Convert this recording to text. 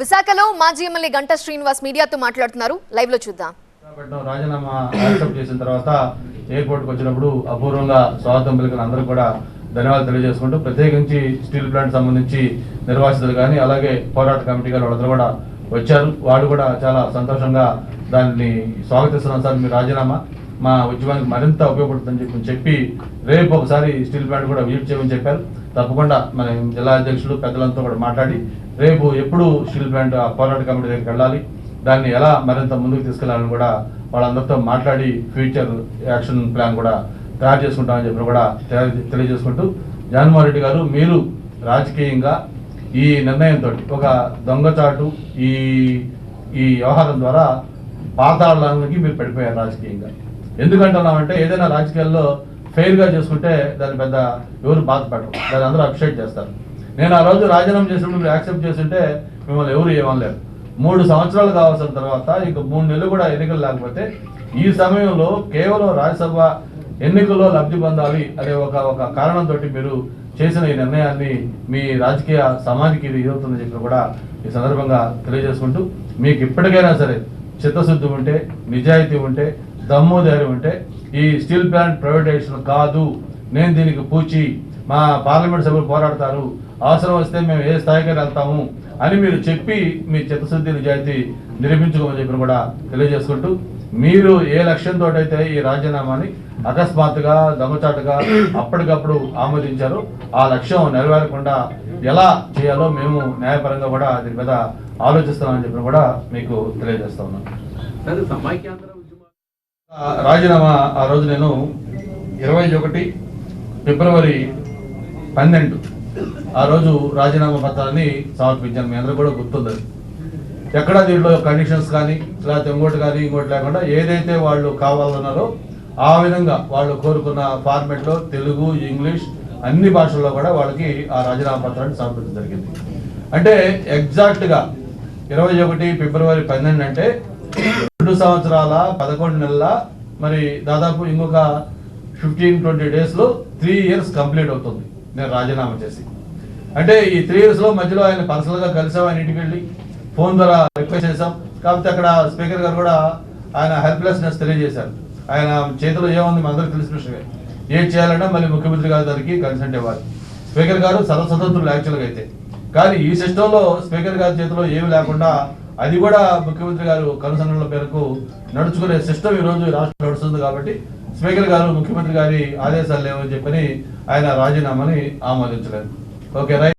విశాఖలో మాజీ ఎమ్మెల్యే గంట శ్రీనివాస్ మీడియాతో మాట్లాడుతున్నారు. లైవ్లో చూద్దాం. రాజీనామా యాక్సెప్ట్ చేసిన తర్వాత ఎయిర్పోర్ట్కి వచ్చినప్పుడు అపూర్వంగా స్వాగతం పలికిన అందరూ కూడా ధన్యవాదాలు తెలియజేసుకుంటూ ప్రత్యేకించి స్టీల్ ప్లాంట్ సంబంధించి నిర్వాసితులు కానీ అలాగే పోరాట కమిటీ గారు వాళ్ళందరూ కూడా వచ్చారు. వాళ్ళు కూడా చాలా సంతోషంగా దాన్ని స్వాగతిస్తున్నాం సార్ మీ రాజీనామా. మా ఉద్యమానికి మరింత ఉపయోగపడుతుందని చెప్పి చెప్పి రేపు ఒకసారి స్టీల్ ప్లాంట్ కూడా విజిట్ చేయమని చెప్పారు. తప్పకుండా మన జిల్లా అధ్యక్షులు పెద్దలంతా కూడా మాట్లాడి రేపు ఎప్పుడు స్టీల్ ప్లాంట్ ఆ పోరాట కమిటీ దగ్గరికి వెళ్ళాలి. దాన్ని ఎలా మరింత ముందుకు తీసుకెళ్ళాలని కూడా వాళ్ళందరితో మాట్లాడి ఫ్యూచర్ యాక్షన్ ప్లాన్ కూడా తయారు చేసుకుంటామని చెప్పి కూడా తెలియజేసుకుంటూ జగన్మోహన్ రెడ్డి గారు మీరు రాజకీయంగా ఈ నిర్ణయంతో ఒక దొంగచాటు ఈ ఈ వ్యవహారం ద్వారా పాతాళానికి మీరు పడిపోయారు రాజకీయంగా. ఎందుకంటున్నామంటే ఏదైనా రాజకీయాల్లో ఫెయిల్గా చేసుకుంటే దాని పెద్ద ఎవరు బాధపడరు. దాన్ని అందరూ అప్రిషియేట్ చేస్తారు. నేను ఆ రోజు రాజీనామా చేసినప్పుడు మీరు యాక్సెప్ట్ చేస్తుంటే మిమ్మల్ని ఎవరు ఏమనలేరు. మూడు సంవత్సరాలు కావాల్సిన తర్వాత ఇంక మూడు నెలలు కూడా ఎన్నికలు లేకపోతే ఈ సమయంలో కేవలం రాజ్యసభ ఎన్నికల్లో లబ్ధి పొందాలి అనే ఒక ఒక కారణంతో మీరు చేసిన ఈ నిర్ణయాన్ని మీ రాజకీయ సమాధికి ఇది ఇదవుతుందని చెప్పి కూడా ఈ సందర్భంగా తెలియజేసుకుంటూ మీకు ఇప్పటికైనా సరే చిత్తశుద్ధి ఉంటే నిజాయితీ ఉంటే దమ్ము ధైర్యం ఉంటే ఈ స్టీల్ ప్లాంట్ ప్రైవేటైజేషన్ కాదు. నేను దీనికి పూచి. మా పార్లమెంట్ సభ్యులు పోరాడతారు. అవసరం వస్తే మేము ఏ స్థాయికి వెళ్తాము అని మీరు చెప్పి మీ చిత్తశుద్ధి నిజాయితీ నిరూపించుకోమని చెప్పిన కూడా తెలియజేసుకుంటూ మీరు ఏ లక్ష్యంతో అయితే ఈ రాజీనామాని అకస్మాత్తుగా దొంగచాటుగా అప్పటికప్పుడు ఆమోదించారో ఆ లక్ష్యం నెరవేరకుండా ఎలా చేయాలో మేము న్యాయపరంగా కూడా దీని మీద ఆలోచిస్తామని చెప్పిన కూడా మీకు తెలియజేస్తా ఉన్నాం కాదు సమైక్యాంధ్ర ఉద్యమం ఆ రాజీనామా ఆ రోజు నేను ఇరవై ఒకటి ఫిబ్రవరి పన్నెండు. ఆ రోజు రాజీనామా పత్రాన్ని సమర్పించాను. మీ అందరూ కూడా గుర్తుంది ఎక్కడ దీంట్లో కండిషన్స్ కానీ లేకపోతే ఇంకోటి కానీ ఇంకోటి లేకుండా ఏదైతే వాళ్ళు కావాలన్నారో ఆ విధంగా వాళ్ళు కోరుకున్న ఫార్మెట్లో తెలుగు ఇంగ్లీష్ అన్ని భాషల్లో కూడా వాళ్ళకి ఆ రాజీనామా పత్రాన్ని సమర్పించడం జరిగింది. అంటే ఎగ్జాక్ట్గా ఇరవై ఒకటి ఫిబ్రవరి పన్నెండు అంటే రెండు సంవత్సరాల పదకొండు నెలల మరి దాదాపు ఇంకొక ఫిఫ్టీన్ ట్వంటీ డేస్లో త్రీ ఇయర్స్ కంప్లీట్ అవుతుంది నేను రాజీనామా చేసి. అంటే ఈ త్రీ ఇయర్స్లో మధ్యలో ఆయన పర్సనల్గా కలిసాం ఆయన ఇంటికి వెళ్ళి ఫోన్ ద్వారా రిక్వెస్ట్ చేశాం. కాకపోతే అక్కడ స్పీకర్ గారు కూడా ఆయన హెల్ప్లెస్నెస్ తెలియజేశారు. ఆయన చేతిలో ఏముంది మనందరికి తెలిసిన విషయమే. ఏం చేయాలన్నా మళ్ళీ ముఖ్యమంత్రి గారి దగ్గరికి కన్సెంట్ ఇవ్వాలి. స్పీకర్ గారు సర్వస్వతంత్రులు యాక్చువల్గా అయితే. కానీ ఈ సిస్టంలో స్పీకర్ గారి చేతిలో ఏమి లేకుండా అది కూడా ముఖ్యమంత్రి గారు కనుసన్నల మేరకు నడుచుకునే సిస్టమ్ ఈ రోజు రాష్ట్రం నడుస్తుంది కాబట్టి స్పీకర్ గారు ముఖ్యమంత్రి గారి ఆదేశాలు లేవని చెప్పని ఆయన రాజీనామాని ఆమోదించలేదు. Okay right.